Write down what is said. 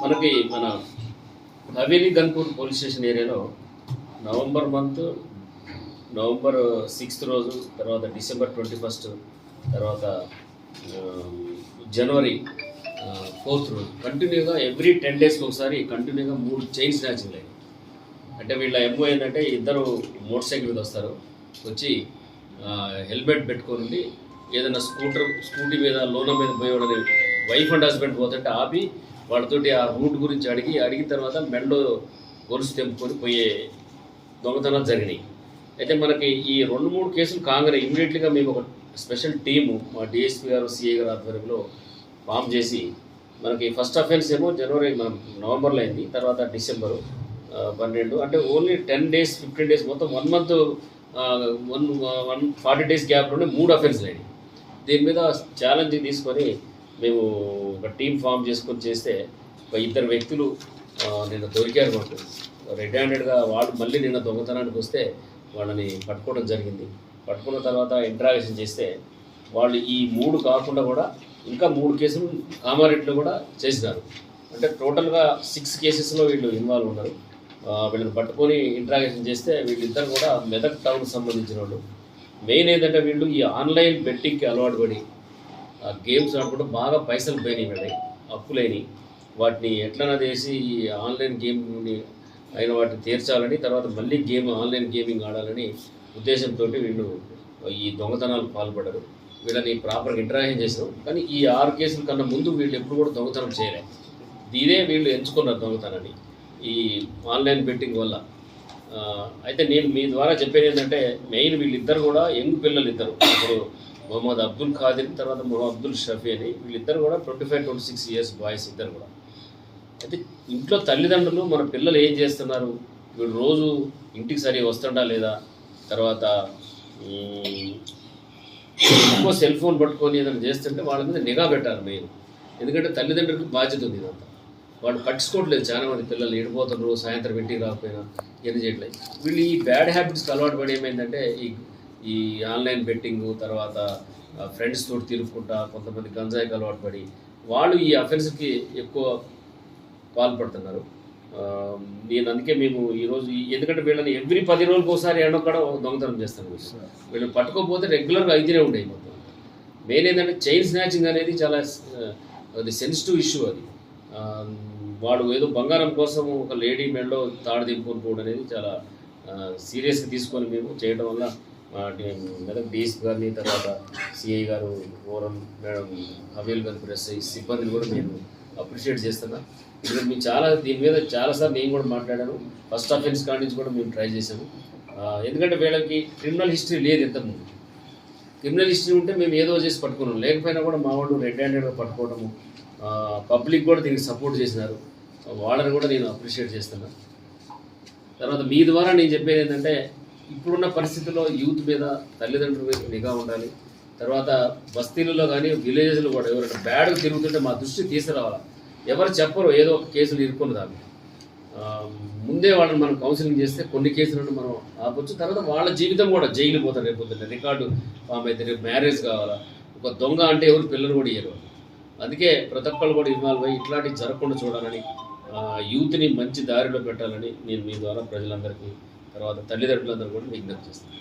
మనకి మన Haveli Ghanpur police station ఏరియాలో నవంబర్ మంత్ నవంబర్ సిక్స్త్ రోజు తర్వాత డిసెంబర్ ట్వంటీ ఫస్ట్ తర్వాత జనవరి ఫోర్త్ రోజు. కంటిన్యూగా ఎవ్రీ టెన్ డేస్కి ఒకసారి కంటిన్యూగా మూడు చైన్ స్నాచింగ్ అయ్యాయి అంటే వీళ్ళ ఎంఓ ఏంటంటే ఇద్దరు మోటార్ సైకిల్ మీద వస్తారు. వచ్చి హెల్మెట్ పెట్టుకొని ఏదైనా స్కూటర్ స్కూటీ మీద లోన మీద పోయేవాడని వైఫ్ అండ్ హస్బెండ్ పోతుంటే ఆపి వాళ్ళతోటి ఆ రూట్ గురించి అడిగి అడిగిన తర్వాత మెడలో గొలుసు తెంపుకొని పోయే దొంగతనాలు జరిగినాయి. అయితే మనకి ఈ రెండు మూడు కేసులు కాగానే ఇమీడియట్లీగా మేము ఒక స్పెషల్ టీము మా డిఎస్పీ గారు సిఏ గారు ఆధ్వర్యంలో ఫామ్ చేసి మనకి ఫస్ట్ అఫెన్స్ ఏమో జనవరి మనం నవంబర్లో అయింది తర్వాత డిసెంబరు పన్నెండు అంటే only ten days fifteen days మొత్తం one month one one forty days గ్యాప్లోనే మూడు అఫెన్స్ అయినాయి. దీని మీద ఛాలెంజ్ తీసుకొని మేము ఒక టీం ఫామ్ చేసుకొని చేస్తే ఒక ఇద్దరు వ్యక్తులు నిన్న దొరికారు మాకు. రెడ్ హ్యాండెడ్గా వాళ్ళు మళ్ళీ నిన్న దొంగతనానికి వస్తే వాళ్ళని పట్టుకోవడం జరిగింది. పట్టుకున్న తర్వాత ఇంట్రాగేషన్ చేస్తే వాళ్ళు ఈ మూడు కాకుండా కూడా ఇంకా మూడు కేసులు కామారెడ్డిలో కూడా చేసినారు. అంటే టోటల్గా సిక్స్ కేసెస్లో వీళ్ళు ఇన్వాల్వ్ ఉన్నారు. వీళ్ళని పట్టుకొని ఇంట్రాగేషన్ చేస్తే వీళ్ళిద్దరు కూడా మెదక్ టౌన్కి సంబంధించిన వాళ్ళు. మెయిన్ ఏంటంటే వీళ్ళు ఈ ఆన్లైన్ బెట్టింగ్కి అలవాటు పడి గేమ్స్ ఆడుకుంటూ బాగా పైసలు పోయినాయి వీళ్ళకి అప్పులైనవి వాటిని ఎట్లనా చేసి ఈ ఆన్లైన్ గేమ్ని అయిన వాటిని తీర్చాలని తర్వాత మళ్ళీ గేమ్ ఆన్లైన్ గేమింగ్ ఆడాలని ఉద్దేశంతో వీళ్ళు ఈ దొంగతనాలు పాల్పడ్డారు. వీళ్ళని ప్రాపర్గా ఇంటరాక్షన్ చేసాం కానీ ఈ ఆరు కేసుల కన్నా ముందు వీళ్ళు ఎప్పుడు కూడా దొంగతనం చేయలేదు ఇదే వీళ్ళు ఎంచుకున్నారు దొంగతనాన్ని. ఈ ఆన్లైన్ బెట్టింగ్ వల్ల. అయితే నేను మీ ద్వారా చెప్పేది ఏంటంటే మెయిన్ వీళ్ళిద్దరు కూడా యంగ్ పిల్లలు ఇద్దరు ఇప్పుడు మొహమ్మద్ అబ్దుల్ ఖాదిర్ తర్వాత మొహమ్మద్ అబ్దుల్ షఫీ అని వీళ్ళిద్దరు కూడా twenty five twenty six years boys ఇద్దరు కూడా. అయితే ఇంట్లో తల్లిదండ్రులు మన పిల్లలు ఏం చేస్తున్నారు? వీళ్ళు రోజు ఇంటికి సరి వస్తుండా లేదా? తర్వాత ఎక్కువ సెల్ ఫోన్ పట్టుకొని ఏదైనా చేస్తుంటే వాళ్ళ మీద నిఘా పెట్టాలి మెయిన్ ఎందుకంటే తల్లిదండ్రులకు బాధ్యత ఉంది ఇదంతా. వాళ్ళు పట్టించుకోవట్లేదు చాలా మంది పిల్లలు ఏడిపోతున్నారు సాయంత్రం ఇంటికి రాకపోయినా ఏం చేయట్లేదు. వీళ్ళు ఈ బ్యాడ్ హ్యాబిట్స్కి అలవాటు పడి ఏమైందంటే ఈ ఈ ఆన్లైన్ బెట్టింగ్ తర్వాత ఫ్రెండ్స్ తోటి తిరుగుకుంటా కొంతమంది గంజాయికి అలవాటు పడి వాళ్ళు ఈ అఫెన్స్కి ఎక్కువ పాల్పడుతున్నారు. నేను అందుకే మేము ఈరోజు ఎందుకంటే వీళ్ళని ఎవ్రీ పది రోజులకు ఒకసారి ఎన్నొక్కడ దొంగతనం చేస్తాను వీళ్ళు. వీళ్ళని పట్టుకోకపోతే రెగ్యులర్గా అయితేనే ఉండేవి మొత్తం. మెయిన్ ఏంటంటే చైన్ స్నాచింగ్ అనేది చాలా అది సెన్సిటివ్ ఇష్యూ అది. వాడు ఏదో బంగారం కోసం ఒక లేడీ మెడలో తాడు దింపుకొని పోవడం అనేది చాలా సీరియస్గా తీసుకొని మేము చేయడం వల్ల మా డి- గారిని తర్వాత సిఐ గారు ఓరం మేడం హవేల్ గారు ప్రెస్ సిబ్బందిని కూడా నేను అప్రిషియేట్ చేస్తున్నా. ఇక్కడ మేము చాలా దీని మీద చాలాసార్లు నేను కూడా మాట్లాడాను. ఫస్ట్ అఫెన్స్ కాడి నుంచి కూడా మేము ట్రై చేసాము ఎందుకంటే వీళ్ళకి క్రిమినల్ హిస్టరీ లేదు ఇంతకుముందు. క్రిమినల్ హిస్టరీ ఉంటే మేము ఏదో చేసి పట్టుకున్నాం. లేకపోయినా కూడా మా వాళ్ళు రెడ్ హ్యాండెడ్గా పట్టుకోవడము పబ్లిక్ కూడా దీనికి సపోర్ట్ చేసినారు. వాళ్ళని కూడా నేను అప్రిషియేట్ చేస్తున్నా తర్వాత మీ ద్వారా నేను చెప్పేది ఏంటంటే ఇప్పుడున్న పరిస్థితుల్లో యూత్ మీద తల్లిదండ్రుల మీద నిఘా ఉండాలి. తర్వాత బస్తీలలో కానీ విలేజెస్లో కూడా ఎవరైనా బ్యాడ్గా తిరుగుతుంటే మా దృష్టి తీసుకురావాలి? ఎవరు చెప్పరు ఏదో ఒక కేసులు ఇరుక్కుని దాన్ని. ముందే వాళ్ళని మనం కౌన్సిలింగ్ చేస్తే కొన్ని కేసులను మనం ఆపొచ్చు. తర్వాత వాళ్ళ జీవితం కూడా జైలు పోతారు రేపు పొద్దున్న. రికార్డు ఫామ్ అయితే రేపు మ్యారేజ్ కావాలా? ఒక దొంగ అంటే ఎవరు పిల్లలు కూడా ఇయ్యరు. అందుకే ప్రతి ఒక్కళ్ళు కూడా ఇన్వాల్వ్ అయ్యి ఇట్లాంటివి జరగకుండా చూడాలని యూత్ని మంచి దారిలో పెట్టాలని నేను మీ ద్వారా ప్రజలందరికీ తర్వాత తల్లిదండ్రులందరూ కూడా విజ్ఞప్తి చేస్తాను